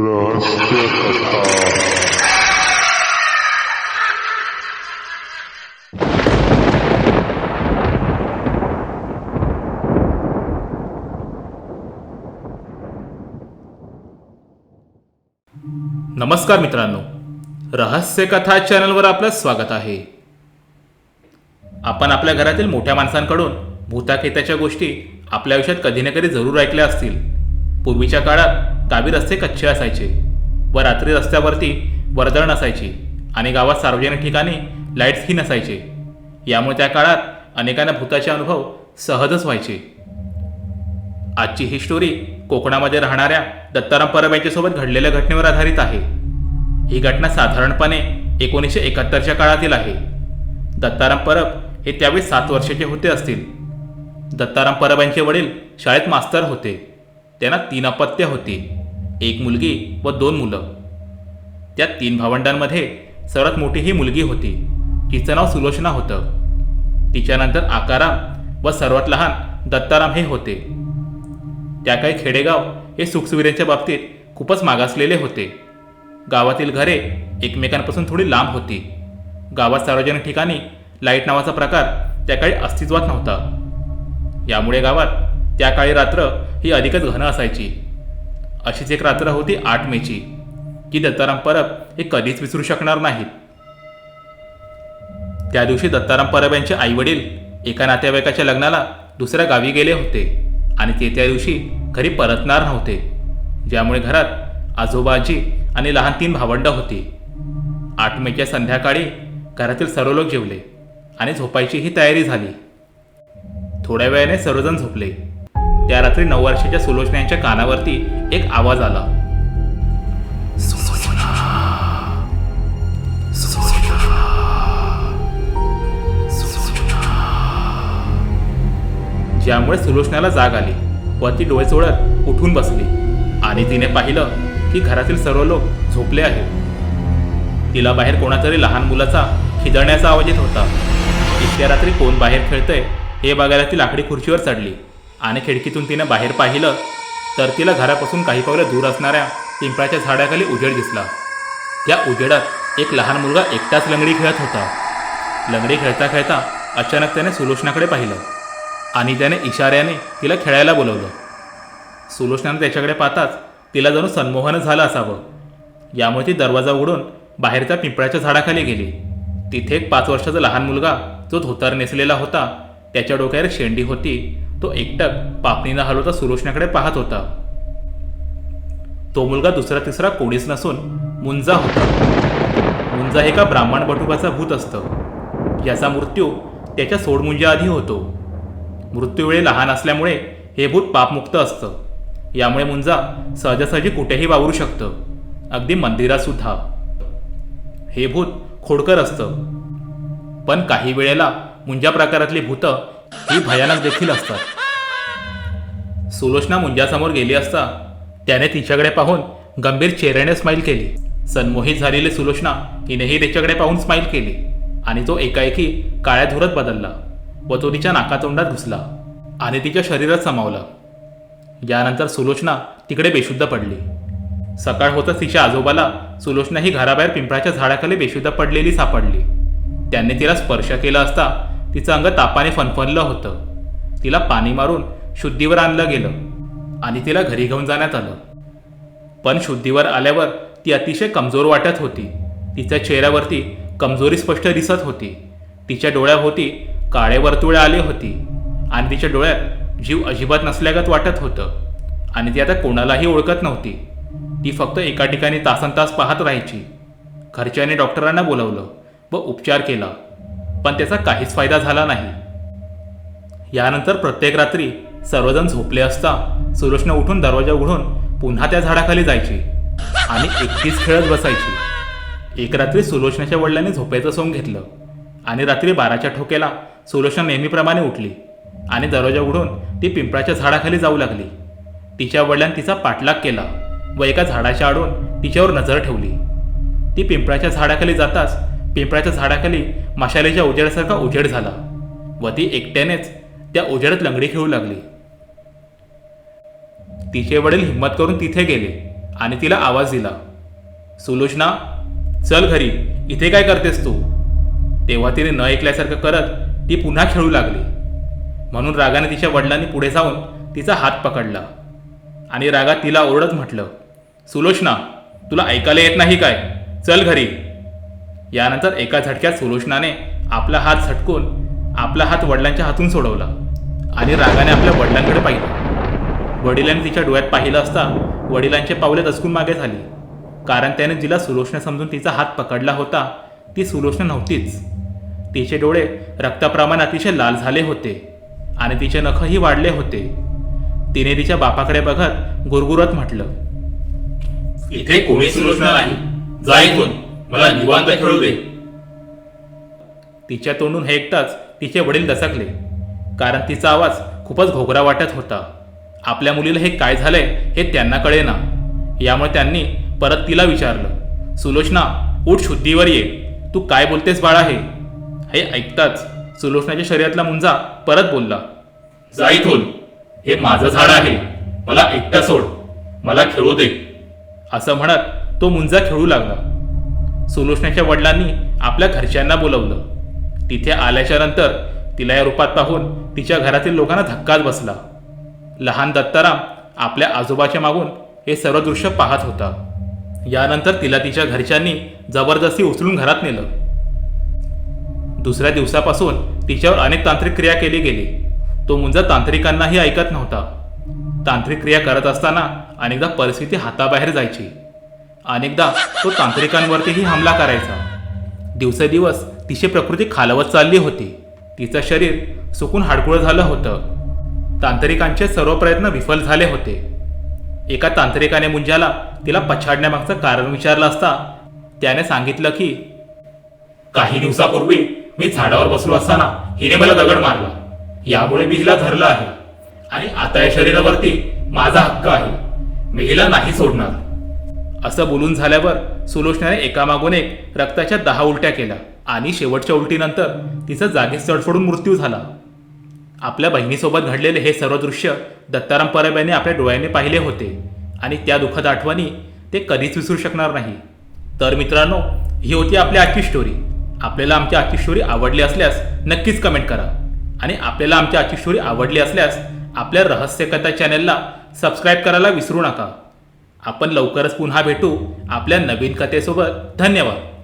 रहस्य कथा नमस्कार मित्रांनो. रहस्य कथा चॅनलवर आपलं स्वागत आहे. आपण आपल्या घरातील मोठ्या माणसांकडून भूताखेताच्या गोष्टी आपल्या आयुष्यात कधी ना कधी जरूर ऐकल्या असतील. पूर्वीच्या काळात गावी रस्ते कच्चे असायचे व रात्री रस्त्यावरती वर्दळ नसायची आणि गावात सार्वजनिक ठिकाणी लाईट्सही नसायचे. यामुळे त्या काळात अनेकांना भूताचे अनुभव सहजच व्हायचे. आजची ही स्टोरी कोकणामध्ये राहणाऱ्या दत्ताराम परब यांच्यासोबत घडलेल्या घटनेवर आधारित आहे. ही घटना साधारणपणे एकोणीसशे एकाहत्तरच्या काळातील आहे. दत्ताराम परब हे त्यावेळी सात वर्षाचे होते असतील. दत्ताराम परब यांचे वडील शाळेत मास्तर होते. त्यांना तीन अपत्य होती. एक मुलगी व दोन मुलं. त्या तीन भावंडांमध्ये सर्वात मोठी ही मुलगी होती. तिचं नाव सुलोचना होतं. तिच्यानंतर आकाराम व सर्वात लहान दत्ताराम हे होते. त्या काही खेडेगाव हे सुखसुविधांच्या बाबतीत खूपच मागासलेले होते. गावातील घरे एकमेकांपासून थोडी लांब होती. गावात सार्वजनिक ठिकाणी लाइट नावाचा प्रकार त्या काळी अस्तित्वात नव्हता. यामुळे गावात त्या काळी रात्र ही अधिकच घन असायची. अशीच एक रात्र होती आठ मेची. की दत्ताराम परब हे कधीच विसरू शकणार नाहीत. त्या दिवशी दत्ताराम परब यांचे आई वडील एका नातेवाईकाच्या लग्नाला दुसऱ्या गावी गेले होते आणि ते त्या दिवशी घरी परतणार नव्हते. ज्यामुळे घरात आजोबा आजी आणि लहान तीन भावंड होती. आठ मेच्या संध्याकाळी घरातील सर्व लोक जेवले आणि झोपायची ही तयारी झाली. थोड्या वेळाने सर्वजण झोपले. त्या रात्री नऊ वर्षाच्या सुलोचना यांच्या कानावरती एक आवाज आला. ज्यामुळे सुलोचनाला जाग आली. व ती डोळे चोळत उठून बसली. आणि तिने पाहिलं की घरातील सर्व लोक झोपले आहेत. तिला बाहेर कोणातरी लहान मुलाचा खिदळण्याचा आवाज येत होता. इतक्या रात्री कोण बाहेर खेळतंय हे बघायला ती लाकडी खुर्चीवर चढली. आणि खिडकीतून तिनं बाहेर पाहिलं तर तिला घरापासून काही पावलं दूर असणाऱ्या पिंपळाच्या झाडाखाली उजेड दिसला. त्या उजेडात एक लहान मुलगा एकटाच लंगडी खेळत होता. लंगडी खेळता खेळता अचानक त्याने सुलोचनाकडे पाहिलं आणि त्याने इशाऱ्याने तिला खेळायला बोलवलं. सुलोचनाने त्याच्याकडे पाहताच तिला जणू सन्मोहन झालं असावं. यामुळे ती दरवाजा उघडून बाहेरच्या पिंपळाच्या झाडाखाली गेली. तिथे एक पाच वर्षाचा लहान मुलगा जो धोतर नेसलेला होता त्याच्या डोक्यावर शेंडी होती तो एकटक पापणीनं हलवता सुलोचनाकडे पाहत होता. तो मुलगा दुसरा तिसरा कोणीच नसून मुंजा होता. मुंजा हे का ब्राह्मण बटुकाचा भूत असतं. याचा मृत्यू त्याच्या सोडमुंजाआधी होतो. मृत्यूवेळी लहान असल्यामुळे हे भूत पापमुक्त असतं. यामुळे मुंजा सहजासहजी कुठेही वावरू शकतं. अगदी मंदिरात सुद्धा. हे भूत खोडकर असतं. पण काही वेळेला मुंजा प्रकारातली भूतं ही भयानक देखील असतात. सुलोचना मुंजासमोर गेली असता त्याने तिच्याकडे पाहून गंभीर चेहऱ्याने स्माईल केली. सन्मोहित झालेली सुलोचना हिनेही त्याच्याकडे पाहून स्माईल केली आणि तो एकाएकी काळ्या धुरत बदलला व तो तिच्या नाकातोंडात घुसला आणि तिच्या शरीरात सामावला. यानंतर सुलोचना तिकडे बेशुद्ध पडली. सकाळ होतच तिच्या आजोबाला सुलोचना ही घराबाहेर पिंपळाच्या झाडाखाली बेशुद्ध पडलेली सापडली. त्यांनी तिला स्पर्श केला असता तिचं अंग तापाने फनफनलं होतं. तिला पाणी मारून शुद्धीवर आणलं गेलं आणि तिला घरी घेऊन जाण्यात आलं. पण शुद्धीवर आल्यावर ती अतिशय कमजोर वाटत होती. तिच्या चेहऱ्यावरती कमजोरी स्पष्ट दिसत होती. तिच्या डोळ्याभोवती काळे वर्तुळे आले होती आणि तिच्या डोळ्यात जीव अजिबात नसल्यागत वाटत होतं. आणि ती आता कोणालाही ओळखत नव्हती. ती फक्त एका ठिकाणी तासन तास पाहत राहायची. घरच्याने डॉक्टरांना बोलवलं व उपचार केला. पण त्याचा काहीच फायदा झाला नाही. यानंतर प्रत्येक रात्री सर्वजण झोपले असता सुरेशनं उठून दरवाजा उघडून पुन्हा त्या झाडाखाली जायची आणि एकटीच खेळत बसायची. एक रात्री सुलोचनाच्या वडिलांनी झोपेचं सोंग घेतलं आणि रात्री बाराच्या ठोक्याला सुलोचना नेहमीप्रमाणे उठली आणि दरवाजा उघडून ती पिंपळाच्या झाडाखाली जाऊ लागली. तिच्या वडिलांनी तिचा पाठलाग केला व एका झाडाच्या आडून तिच्यावर नजर ठेवली. ती पिंपळाच्या झाडाखाली जाताच पिंपळाच्या झाडाखाली मशालेच्या उजेडासारखा उजेड झाला. व ती एकट्यानेच त्या उजेडात लंगडी खेळू लागली. तिचे वडील हिंमत करून तिथे गेले आणि तिला आवाज दिला सुलोचना चल घरी इथे काय करतेस तू? तेव्हा तिने न ऐकल्यासारखं करत ती पुन्हा खेळू लागली. म्हणून रागाने तिच्या वडिलांनी पुढे जाऊन तिचा हात पकडला आणि रागात तिला ओरडत म्हटलं सुलोचना तुला ऐकायला येत नाही काय? चल घरी. यानंतर एका झटक्यात सुलोचनाने आपला हात झटकून आपला हात वडिलांच्या हातून सोडवला आणि रागाने आपल्या वडिलांकडे पाहिलं. वडिलांनी तिच्या डोळ्यात पाहिलं असता वडिलांचे पावले दचकून मागे झाली. कारण त्याने जिला सुलोचना समजून तिचा हात पकडला होता ती सुलोचना नव्हतीच. तिचे डोळे रक्ताप्रमाण अतिशय लाल झाले होते आणि तिचे नखही वाढले होते. तिने तिच्या बापाकडे बघत गुरगुरत म्हटलं इथे कोणी सुलोचना नाही. जाय कोण मला निवांत खेळू दे. तिच्या तोंडून हे ऐकताच तिचे वडील दसकले. कारण तिचा आवाज खूपच घोगरा वाटत होता. आपल्या मुलीला हे काय झालंय हे त्यांना कळेना. यामुळे त्यांनी परत तिला विचारलं सुलोचना उठ शुद्धीवर ये. तू काय बोलतेस बाळा हे? हे ऐकताच सुलोचनाच्या शरीरातला मुंजा परत बोलला जा इथून. हे माझं झाड आहे. मला एकटा सोड. मला खेळू दे. असं म्हणत तो मुंजा खेळू लागला. सुलोचनाच्या वडिलांनी आपल्या घरच्यांना बोलवलं. तिथे आल्याच्यानंतर तिला या रूपात पाहून तिच्या घरातील लोकांना धक्काच बसला. लहान दत्ताराम आपल्या आजोबाच्या मागून हे सर्व दृश्य पाहत होता. यानंतर तिला तिच्या घरच्यांनी जबरदस्ती उचलून घरात नेलं. दुसऱ्या दिवसापासून तिच्यावर अनेक तांत्रिक क्रिया केली गेली. तो मुंजा तांत्रिकांनाही ऐकत नव्हता. तांत्रिक क्रिया करत असताना अनेकदा परिस्थिती हाताबाहेर जायची. अनेकदा तो तांत्रिकांवरतीही हमला करायचा. दिवसेदिवस तिची प्रकृती खालवत चालली होती. तिचं शरीर सुकून हाडकुळं झालं होतं. तांत्रिकांचे सर्व प्रयत्न विफल झाले होते. एका तांत्रिकाने मुंजाला तिला पछाडण्यामागचं कारण विचारलं असता त्याने सांगितलं की काही दिवसापूर्वी मी झाडावर बसलो असताना हिने मला दगड मारला. यामुळे मी हिला धरलं आहे. आणि आता या शरीरावरती माझा हक्क आहे. मी हिला नाही सोडणार. असं बोलून झाल्यावर सुलोचनाने एकामागून एक रक्ताच्या दहा उलट्या केल्या आणि शेवटच्या उलटीनंतर तिचा जागीच तडफडून मृत्यू झाला. आपल्या बहिणीसोबत घडलेले हे सर्व दृश्य दत्ताराम परब यांनी आपल्या डोळ्यांनी पाहिले होते आणि त्या दुःखद आठवणी ते कधीच विसरू शकणार नाही. तर मित्रांनो ही होती आपली आजची स्टोरी आपल्याला आमची आजची स्टोरी आवडली असल्यास नक्कीच कमेंट करा. आणि आपल्याला आमची आजची स्टोरी आवडली असल्यास आपल्या रहस्यकथा चॅनेलला सबस्क्राईब करायला विसरू नका. आपण लवकरच पुन्हा भेटू आपल्या नवीन कथेसोबत. धन्यवाद.